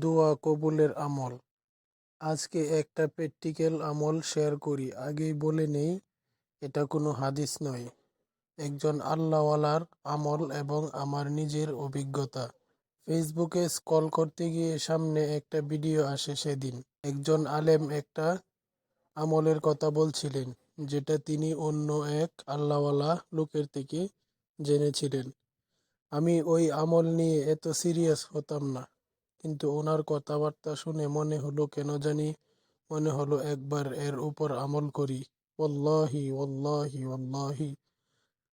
দোয়া কবুলের আমল। আজকে একটা প্র্যাকটিক্যাল আমল শেয়ার করি। আগেই বলে নেই, এটা কোনো হাদিস নয়। একজন আল্লাহওয়ালার আমল এবং আমার নিজের অভিজ্ঞতা। ফেসবুকে স্ক্রল করতে গিয়ে সামনে একটা ভিডিও আসে সেদিন। একজন আলেম একটা আমলের কথা বলছিলেন, যেটা তিনি অন্য এক আল্লাহওয়ালা লোকের থেকে জেনেছিলেন। আমি ওই আমল নিয়ে এত সিরিয়াস হতাম না। কিন্তু ওনার কথাবার্তা শুনে মনে হলো, কেন জানি? মনে হলো, একবার এর উপর আমল করি। ওল্লাহি ওল্লাহি ওল্লাহি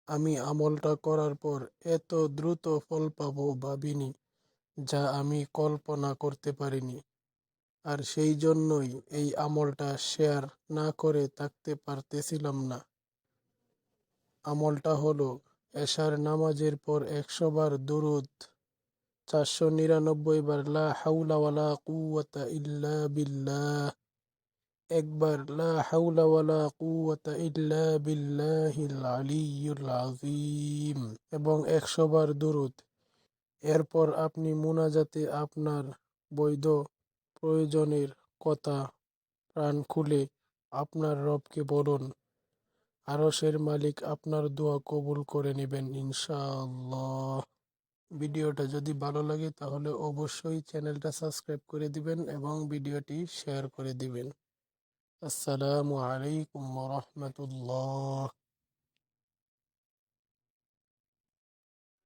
আমি আমলটা করার পর এত দ্রুত ফল পাবো ভাবিনি, যা আমি কল্পনা করতে পারিনি। আর সেই জন্যই এই আমলটা শেয়ার না করে থাকতে পারতেছিলাম না। আমলটা হলো, এশার নামাজের পর একশোবার দুরুদ চারশো নিরানব্বই বার লা হাউলা কুওয়াতা ইল্লা বিল্লাহ। একবার লা হাউলা ওয়ালা কুওয়াতা ইল্লা বিল্লাহিল আলিয়্যুল আযীম। এবং একশো বার দুরুদ। এরপর আপনি মুনাজাতে আপনার বৈধ প্রয়োজনের কথা প্রাণ খুলে আপনার রবকে বলুন। আরশের মালিক আপনার দোয়া কবুল করে নেবেন ইনশাআল্লাহ। ভিডিওটা যদি ভালো লাগে তাহলে অবশ্যই চ্যানেলটা সাবস্ক্রাইব করে দিবেন এবং ভিডিওটি শেয়ার করে দিবেন। আসসালামু আলাইকুম রহমতুল্লাহ।